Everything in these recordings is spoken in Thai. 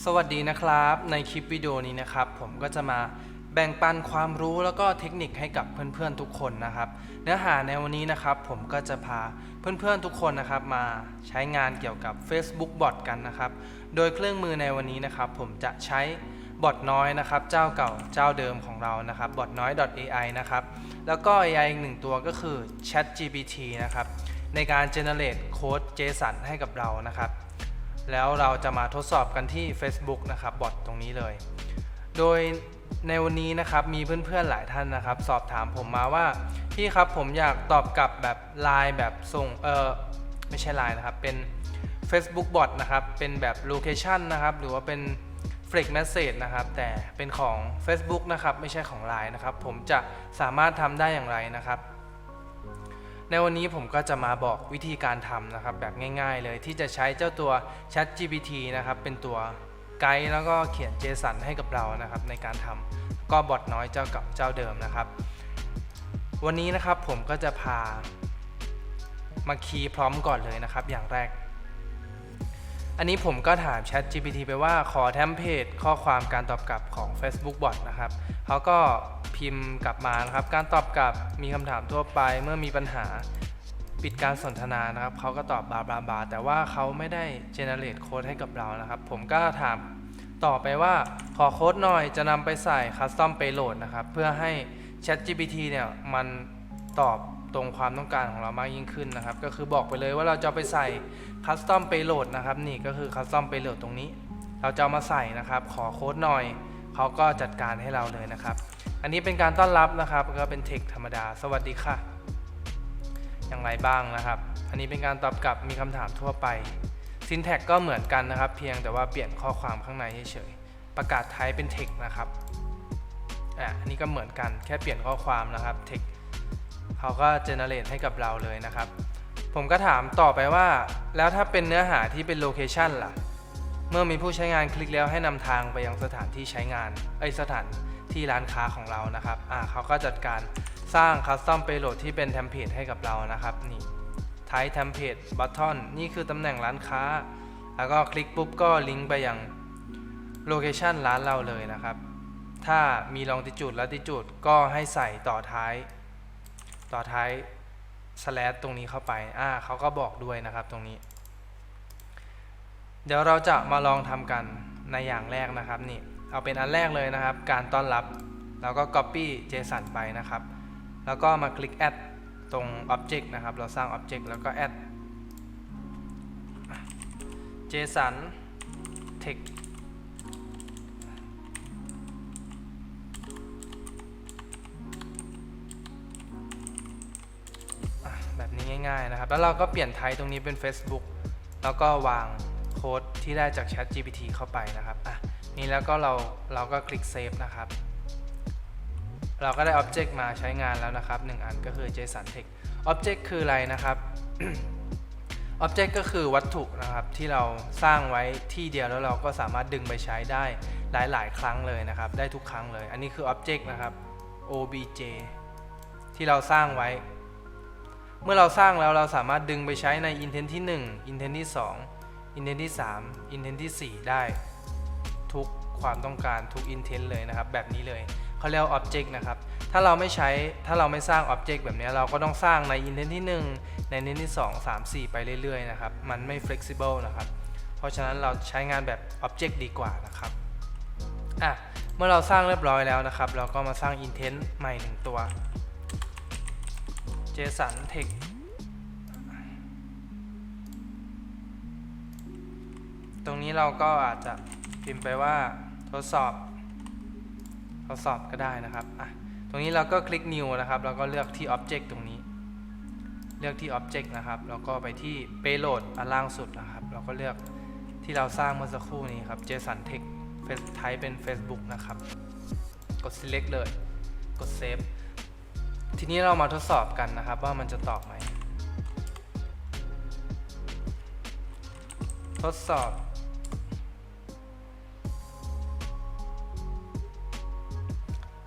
สวัสดีนะครับ ในคลิปวิดีโอนี้นะครับ ผมก็จะมาแบ่งปันความรู้แล้วก็เทคนิคให้กับเพื่อนๆทุกคนนะครับ เนื้อหาในวันนี้นะครับ ผมก็จะพาเพื่อนๆทุกคนนะครับ มาใช้งานเกี่ยวกับ Facebook Bot กันนะครับ โดยเครื่องมือในวันนี้นะครับ ผมจะใช้บอทน้อยนะครับ เจ้าเก่าเจ้าเดิมของเรานะครับบอทน้อย .ai นะครับแล้วก็ AI อีกหนึ่งตัวก็คือ ChatGPT นะครับในการ generate โค้ด JSON ให้กับเรานะครับ แล้วเราจะมาทดสอบกันที่ Facebook นะครับบอทตรงนี้เลย โดยในวันนี้นะครับมีเพื่อนๆหลายท่านนะครับ สอบถามผมมาว่าพี่ครับผมอยากตอบกลับแบบไลน์แบบส่งเออไม่ใช่ไลน์นะครับ เป็น Facebook Bot นะครับ เป็นแบบ Location นะครับ หรือว่าเป็น Flex Message นะครับ แต่เป็นของ Facebook นะครับ ไม่ใช่ของ Line นะครับ ผมจะสามารถทำได้อย่างไรนะครับ ในวันนี้ผมก็จะมาบอกวิธีการทำนะครับแบบง่าย ๆ เลยที่จะใช้เจ้าตัว Chat GPT นะครับเป็นตัวไกด์แล้วก็เขียน JSON ให้กับเรานะครับในการทำก็บอทน้อยเจ้ากับเจ้าเดิมนะครับ วันนี้นะครับผมก็จะพามาคีย์พร้อมก่อนเลยนะครับ อย่างแรก อันนี้ผมก็ถาม Chat GPT ไปว่าขอเทมเพลตข้อความการตอบกลับของ Facebook Bot นะครับเขาก็พิมพ์กลับมานะครับ การตอบกลับมีคำถามทั่วไปเมื่อมีปัญหาปิดการสนทนานะครับเขาก็ตอบบาบาบาแต่ว่าเขาไม่ได้ generate โค้ดให้กับเรานะครับ ผมก็ถามต่อไปว่าขอโค้ดหน่อยจะนำไปใส่ custom payload นะครับ เพื่อให้ Chat GPT เนี่ยมันตอบ ตรงความต้องการของเรามากยิ่งขึ้นนะครับ ก็คือบอกไปเลยว่าเราจะไปใส่ custom payload นะครับ นี่ก็คือ custom payload ตรงนี้ เราจะามาใส่นะครับ ขอโค้ดหน่อยเขาก็จัดการให้เราเลยนะครับ อันนี้เป็นการต้อนรับนะครับ ก็เป็นเทคธรรมดา สวัสดีค่ะ อย่างไรบ้างนะครับ อันนี้เป็นการตอบกลับมีคำถามทั่วไป syntax ก็เหมือนกันนะครับ เพียงแต่ว่าเปลี่ยนข้อความข้างในเฉยๆประกาศไทยเป็น text นะครับอะอันนี้ก็เหมือนกันแค่เปลี่ยนข้อความนะครับ text เขาก็ generate ให้กับเราเลยนะครับ ผมก็ถามต่อไปว่า แล้วถ้าเป็นเนื้อหาที่เป็น location ล่ะ เมื่อมีผู้ใช้งานคลิกแล้วให้นำทางไปยังสถานที่ใช้งานเอ้ยสถานที่ร้านค้าของเรานะครับอ่าเขาก็จัดการสร้าง custom payload ที่เป็นเทมเพลตให้กับเรานะครับนี่ type template button นี่คือตำแหน่งร้านค้า แล้วก็คลิกปุ๊บก็ลิงก์ไปยัง location ร้านเราเลยนะครับ ถ้ามี longitude latitude ก็ให้ใส่ต่อท้าย ต่อท้าย slash ตรงนี้เข้าไปอ่าเขาก็บอกด้วยนะครับตรงนี้ เดี๋ยวเราจะมาลองทำกันในอย่างแรกนะครับนี่เอาเป็นอันแรกเลยนะครับ การต้อนรับแล้วก็ copy JSON ไปนะครับ แล้วก็มาคลิก add ตรง object นะครับ เราสร้าง object แล้วก็ add JSON text แล้วเราก็เปลี่ยนไทป์ตรงนี้เป็น Facebook แล้วก็วางโค้ดที่ได้จาก Chat GPT เข้าไปนะครับอะนี่แล้วก็เราเราก็คลิก Save นะครับ เราก็ได้ Object มาใช้งานแล้วนะครับ 1 อันก็คือ JSON Text Object คืออะไรนะครับ Object ก็คือวัตถุนะครับที่เราสร้างไว้ที่เดียวแล้วเราก็สามารถดึงไปใช้ได้หลาย ๆ ครั้งเลยนะครับ ได้ทุกครั้งเลย อันนี้คือ Object นะครับ obj ที่เราสร้างไว้ เมื่อเราสร้างแล้วเราสามารถดึงไปใช้ใน intent ที่ 1 intent ที่ 2 intent ที่ 3 intent ที่ 4 ได้ ทุกความต้องการทุก intent เลยนะครับ แบบนี้เลยเขาเรียกว่า object นะครับ ถ้าเราไม่ใช้ถ้าเราไม่สร้าง object แบบนี้เราก็ต้องสร้างใน intent ที่ 1 ใน intent ที่ 2 3 4 ไปเรื่อยๆนะครับ มันไม่ flexible นะครับ เพราะฉะนั้นเราใช้งานแบบ object ดีกว่านะครับอะเมื่อเราสร้างเรียบร้อยแล้วนะครับ เราก็มาสร้าง intent ใหม่หนึ่งตัว JSON text ตรงนี้เราก็อาจจะพิมพ์ไปว่าทดสอบ ทดสอบก็ได้นะครับอะตรงนี้เราก็คลิก new นะครับ แล้วก็เลือกที่ object ตรงนี้ เลือกที่ object นะครับ แล้วก็ไปที่ payload อันล่างสุดนะครับ เราก็เลือกที่เราสร้างเมื่อสักครู่นี้ครับ JSON text type เป็น Facebook นะครับ กด select เลย กด save ทีนี้เรามาทดสอบกันนะครับ ว่ามันจะตอบไหม ทดสอบ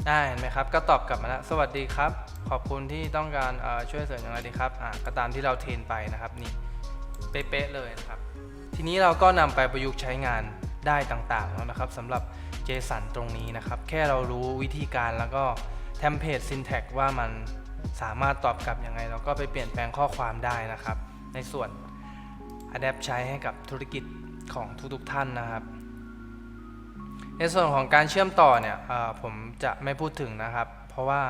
ได้เห็นไหมครับ ก็ตอบกลับมาแล้ว สวัสดีครับ ขอบคุณที่ต้องการช่วยเสริมอย่างไรดีครับอ่าก็ตามที่เราเทรนไปนะครับนี่เป๊ะๆเลยนะครับ ทีนี้เราก็นำไปประยุกต์ใช้งานได้ต่างๆแล้วนะครับสำหรับ JSON ตรงนี้นะครับ แค่เรารู้วิธีการแล้วก็ เทมเพลต syntax ว่ามันสามารถตอบกลับยังไงเราก็ไปเปลี่ยนแปลงข้อความได้นะครับ ในส่วน Adapt ใช้ให้กับธุรกิจของทุกๆท่านนะครับ ในส่วนของการเชื่อมต่อเนี่ยผมจะไม่พูดถึงนะครับ เพราะว่า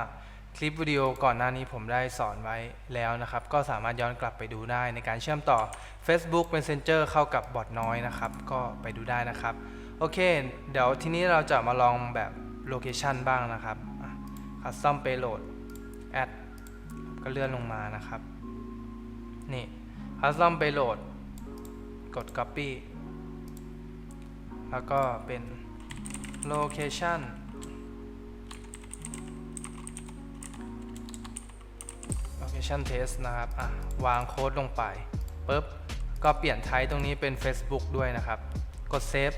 คลิปวิดีโอก่อนหน้านี้ผมได้สอนไว้แล้วนะครับ ก็สามารถย้อนกลับไปดูได้ในการเชื่อมต่อ Facebook Messenger เข้ากับบอทน้อยนะครับ ก็ไปดูได้นะครับ โอเค เดี๋ยวทีนี้เราจะมาลองแบบโลเคชันบ้างนะครับ Custom Payload Add ก็เลื่อนลงมานะครับ นี่ Custom Payload กด Copy แล้วก็เป็น location location test นะครับ อะ วางโค้ดลงไปปุ๊บ ก็เปลี่ยนไทป์ตรงนี้เป็น Facebook ด้วยนะครับ กด save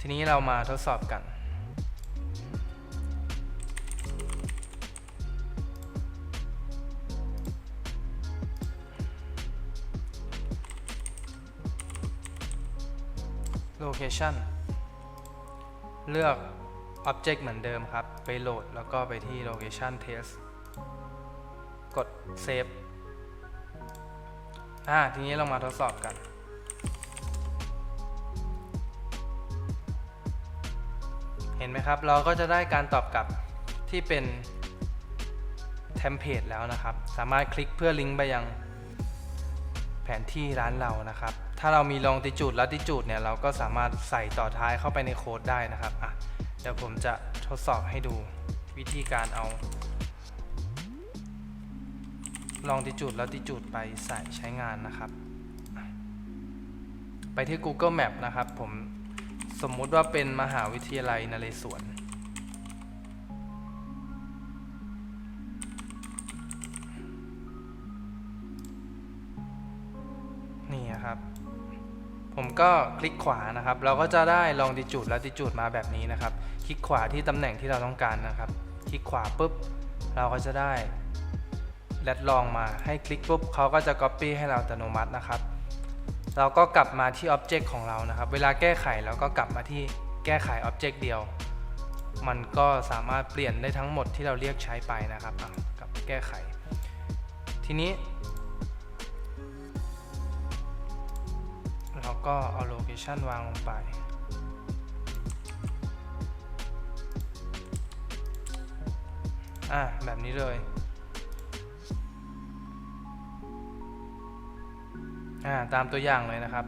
ทีนี้เรามาทดสอบกัน location เลือก object เหมือนเดิมครับ ไปโหลดแล้วก็ไปที่ location test กด save อ่าทีนี้เรามาทดสอบกัน เห็นไหมครับ เราก็จะได้การตอบกลับที่เป็นเทมเพลตแล้วนะครับ สามารถคลิกเพื่อลิงก์ไปยังแผนที่ร้านเรานะครับถ้าเรามีลองติจูดและติจูดเนี่ยเราก็สามารถใส่ต่อท้ายเข้าไปในโค้ดได้นะครับอะเดี๋ยวผมจะทดสอบให้ดูวิธีการเอาลองติจูดแล้วติจูดไปใส่ใช้งานนะครับ ไปที่ Google Map นะครับ ผมสมมุติว่าเป็นมหาวิทยาลัยนเรศวร นะครับ ผมก็คลิกขวานะครับ เราก็จะได้ลองดิจูดและดิจูดมาแบบนี้นะครับ คลิกขวาที่ตำแหน่งที่เราต้องการนะครับ คลิกขวาปุ๊บ เราก็จะได้แรดลองมาให้คลิกปุ๊บเขาก็จะ Copy ให้เราอัตโนมัตินะครับ เราก็กลับมาที่ Object ของเรานะครับ เวลาแก้ไขเราก็กลับมาที่แก้ไข Object เดียว มันก็สามารถเปลี่ยนได้ทั้งหมดที่เราเรียกใช้ไปนะครับกลับแก้ไข ทีนี้ เราก็เอาโลเคชันวางลงไป อะ แบบนี้เลย อ่า ตามตัวอย่างเลยนะครับ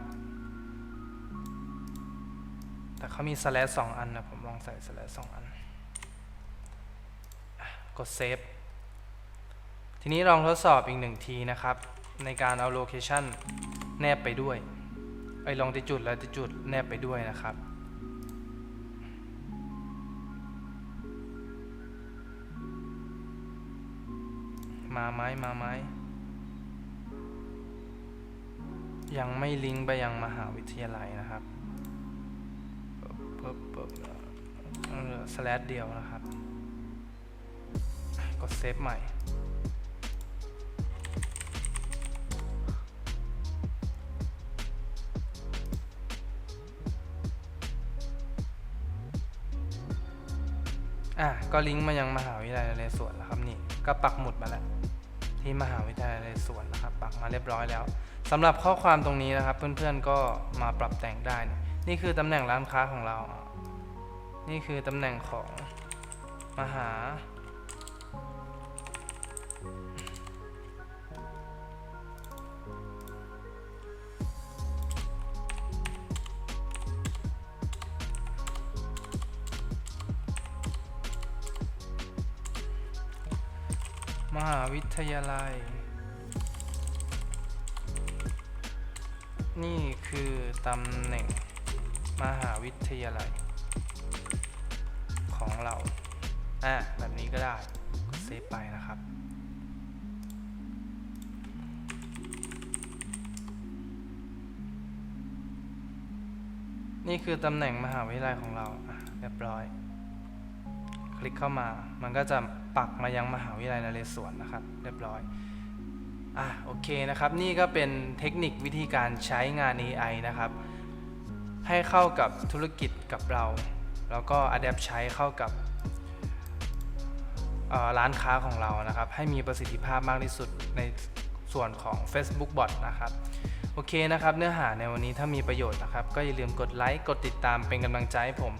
แต่เขามี slash สองอันนะ ผมลองใส่ slash สองอันอกดเซฟ ทีนี้ลองทดสอบอีกหนึ่งทีนะครับ ในการเอาโลเคชันแนบไปด้วย ไอ้ลองติจุดและติจุดแนบไปด้วยนะครับ มาไหมมาไหมยังไม่ลิงก์ไปยังมหาวิทยาลัยนะครับปึ๊บปุ๊บสแลดเดียวนะครับ กดเซฟใหม่ ก็ลิงก์มายังมหาวิทยาลัยนเรศวรแล้วครับนี่ก็ปักหมุดมาแล้ว ที่มหาวิทยาลัยนเรศวรนะครับ ปักมาเรียบร้อยแล้วสำหรับข้อความตรงนี้นะครับ เพื่อนๆก็มาปรับแต่งได้ นี่คือตำแหน่งร้านค้าของเรา นี่คือตำแหน่งของมหา มหาวิทยาลัย นี่คือตำแหน่งมหาวิทยาลัย ของเรา อะ แบบนี้ก็ได้กดเซฟไปนะครับนี่คือตำแหน่งมหาวิทยาลัยของเราเรียบร้อย ลิกเข้ามา มันก็จะปักมายังมหาวิทยาลัยนเรศวรนะครับ เรียบร้อยอะโอเคนะครับ นี่ก็เป็นเทคนิควิธีการใช้งาน AI นะครับ ให้เข้ากับธุรกิจกับเรา แล้วก็ adapt ใช้เข้ากับร้านค้าของเรานะครับ ให้มีประสิทธิภาพมากที่สุดในส่วนของ Facebook Bot นะครับ โอเคนะครับ เนื้อหาในวันนี้ถ้ามีประโยชน์นะครับ ก็อย่าลืมกดไลค์ กดติดตามเป็นกำลังใจให้ผม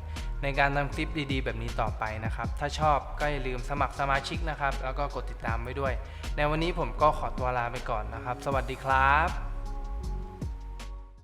ในการทำคลิปดีๆ แบบนี้ต่อไปนะครับ ถ้าชอบก็อย่าลืมสมัครสมาชิกนะครับ แล้วก็กดติดตามไว้ด้วย ในวันนี้ผมก็ขอตัวลาไปก่อนนะครับ สวัสดีครับ